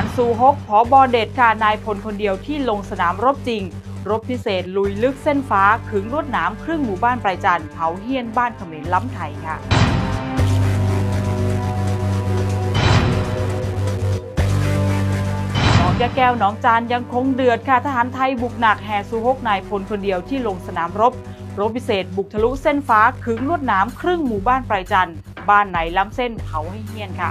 ารซูฮกผอบอเด็ดค่ะนายพลคนเดียวที่ลงสนามรบจริง รบพิเศษลุยลึกเส้นฟ้า ขึงลวดหนามครึ่งหมู่บ้านปลายจันเผาเฮี้ยนบ้านเขมรล้ำไทยค่ะหนองยาแก้วหนองจานยังคงเดือดค่ะทหารไทยบุกหนักแห่ซูฮกนายพลคนเดียวที่ลงสนามรบ รบพิเศษบุกทะลุเส้นฟ้าขึงลวดหนามครึ่งหมู่บ้านปลายจันบ้านไหนล้ำเส้นเผาให้เฮี้ยนค่ะ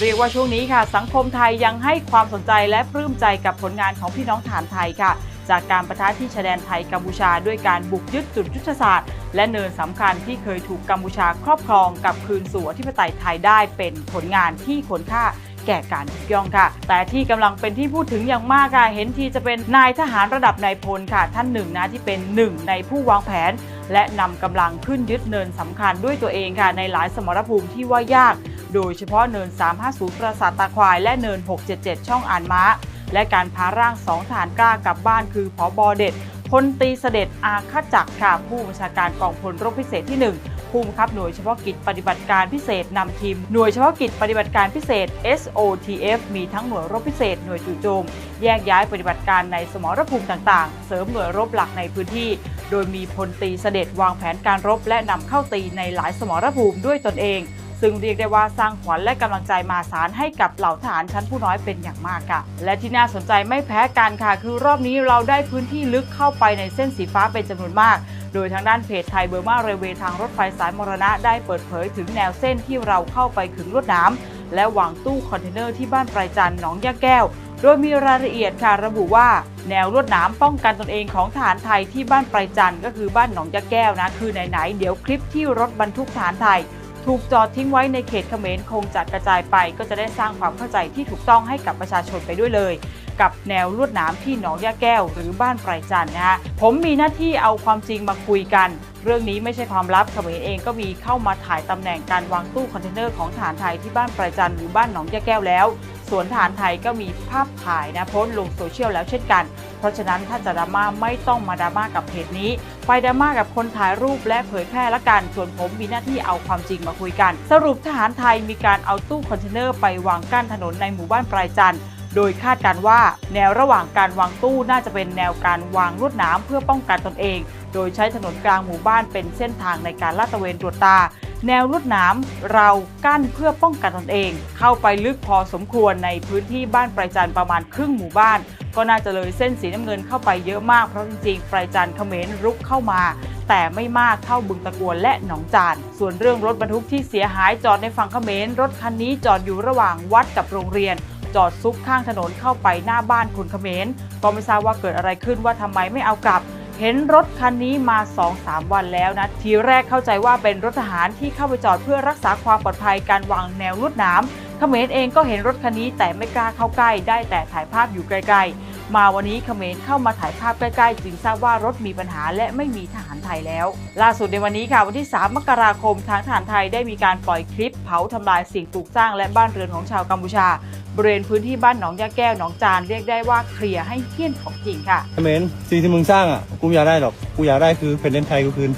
เรียกว่าช่วงนี้ค่ะ สังคมไทยยังให้ความสนใจและปลื้มใจกับผลงานของพี่น้องฐานไทยค่ะ จากการประทะที่ชายแดนไทยกัมพูชา ด้วยการบุกยึดจุดยุทธศาสตร์ และเนินสำคัญที่เคยถูกกัมพูชาครอบครองกับคืนสู่อธิปไตยไทยได้เป็นผลงานที่ควรค่าแก่การยกย่องค่ะ แต่ที่กำลังเป็นที่พูดถึงอย่างมากค่ะ เห็นทีจะเป็นนายทหารระดับนายพลค่ะ ท่านหนึ่งนะที่เป็นหนึ่งในผู้วางแผน และนำกำลังขึ้นยึดเนินสำคัญด้วยตัวเองค่ะ ในหลายสมรภูมิที่ว่ายาก โดยเฉพาะเนิน 350 ปราสาทตาควาย และเนิน 677 ช่องอ่านม้า และการพาร่างสองทหารกล้ากลับบ้านคือผอบอเด็ดพลตีเสด็จอาคาจักรค่ะผู้บัญชาการกองพลรบพิเศษที่ 1ผู้บังคับหน่วยเฉพาะกิจปฏิบัติการพิเศษนำทีมหน่วยเฉพาะกิจปฏิบัติการพิเศษ SOTF มีทั้งหน่วยรบพิเศษหน่วยจู่โจม แยกย้ายปฏิบัติการในสมรภูมิต่างๆ เสริมหน่วยรบหลักในพื้นที่ โดยมีพลตีเสด็จวางแผนการรบและนำเข้าตีในหลายสมรภูมิด้วยตนเอง ซึ่งเรียกได้ว่าสร้างขวัญและกำลังใจมาสารให้กับเหล่าทหารชั้นผู้น้อยเป็นอย่างมากค่ะ และที่น่าสนใจไม่แพ้กันค่ะ คือรอบนี้เราได้พื้นที่ลึกเข้าไปในเส้นสีฟ้าเป็นจำนวนมาก โดยทางด้านเพจไทยเบอร์มาเรเวทางรถไฟสายมรณะได้เปิดเผยถึงแนวเส้นที่เราเข้าไปขึงลวดน้ำและวางตู้คอนเทนเนอร์ที่บ้านปลายจันหนองยาแก้วโดยมีรายละเอียดค่ะระบุว่า แนวลวดหนามป้องกันตนเองของทหารไทยที่บ้านปลายจันก็คือบ้านหนองยาแก้วนะ คือไหนๆเดี๋ยวคลิปที่รถบรรทุกทหารไทย ถูกจอดทิ้งไว้ในเขตเขมรคงจะกระจายไป ก็จะได้สร้างความเข้าใจที่ถูกต้องให้กับประชาชนไปด้วยเลย กับแนวลวดหนามที่หนองยาแก้ว หรือบ้านไพรจันทร์นะฮะผมมีหน้าที่เอาความจริงมาคุยกัน เรื่องนี้ไม่ใช่ความลับเขมรเองก็มีเข้ามาถ่ายตำแหน่งการวางตู้คอนเทนเนอร์ของฐานไทยที่บ้านไพรจันทร์หรือบ้านหนองยาแก้วแล้วส่วนฐานไทยก็มีภาพถ่ายนะโพสต์ลงโซเชียลแล้วเช่นกัน ราะฉะนั้นถ้าจะดราม่าไม่ต้องมาดราม่ากับเพจนี้ ไปดราม่ากับคนถ่ายรูปและเผยแพร่ละกัน ส่วนผมมีหน้าที่เอาความจริงมาคุยกัน สรุปทหารไทยมีการเอาตู้คอนเทนเนอร์ไปวางกั้นถนนในหมู่บ้านปลายจันทร์โดยคาดการณ์ว่าแนวระหว่างการวางตู้น่าจะเป็นแนวการวางลวดหนามเพื่อป้องกันตนเอง โดยใช้ถนนกลางหมู่บ้านเป็นเส้นทางในการลาดตระเวนตรวจตา แนวลวดหนามเรากั้นเพื่อป้องกันตนเอง เข้าไปลึกพอสมควรในพื้นที่บ้านปลายจันทร์ประมาณครึ่งหมู่บ้าน ก็น่าจะเลยเส้นสีน้ำเงินเข้าไปเยอะมากเพราะจริงๆปลายจันทร์เขมรรุกเข้ามา แต่ไม่มากเท่าบึงตะกวนและหนองจาน ส่วนเรื่องรถบรรทุกที่เสียหายจอดในฝั่งเขมรรถคันนี้จอดอยู่ระหว่างวัดกับโรงเรียนจอดซุกข้างถนนเข้าไปหน้าบ้านคนเขมรก็ไม่ทราบว่าเกิดอะไรขึ้นว่าทำไมไม่เอากลับ เห็นรถคันนี้มา 2-3 วันแล้วนะ ทีแรกเข้าใจว่าเป็นรถทหารที่เข้าไปจอดเพื่อรักษาความปลอดภัยการวางแนวลวดหนามเขมรเองก็เห็นรถคันนี้แต่ไม่กล้าเข้าใกล้ ได้แต่ถ่ายภาพอยู่ไกลๆ มาวันนี้เขมรเข้ามาถ่ายภาพใกล้ๆ จึงทราบว่ารถมีปัญหาและไม่มีทหารไทยแล้ว ล่าสุดในวันนี้ค่ะวันที่ 3 มกราคมทางทหารไทยได้มีการปล่อยคลิป เผาทำลายสิ่งปลูกสร้างและบ้านเรือนของชาวกัมพูชาบริเวณพื้นที่บ้านหนองยาแก้วหนองจานเรียกได้ว่าเคลียร์ให้เที่ยนของจริงค่ะเขมรสิ่งที่มึงสร้างอะกูอยากได้หรอกกูอยากได้คือแผ่นดินไทยกูคืน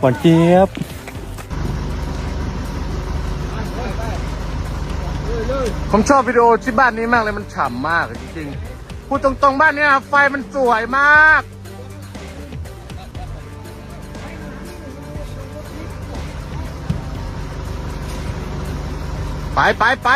หวานเจี๊ยบ ผมชอบวิดีโอที่บ้านนี้มากเลยมันฉ่ำมากจริงๆพูดตรงๆบ้านนี้ยไฟมันสวยมาก ไปไปไป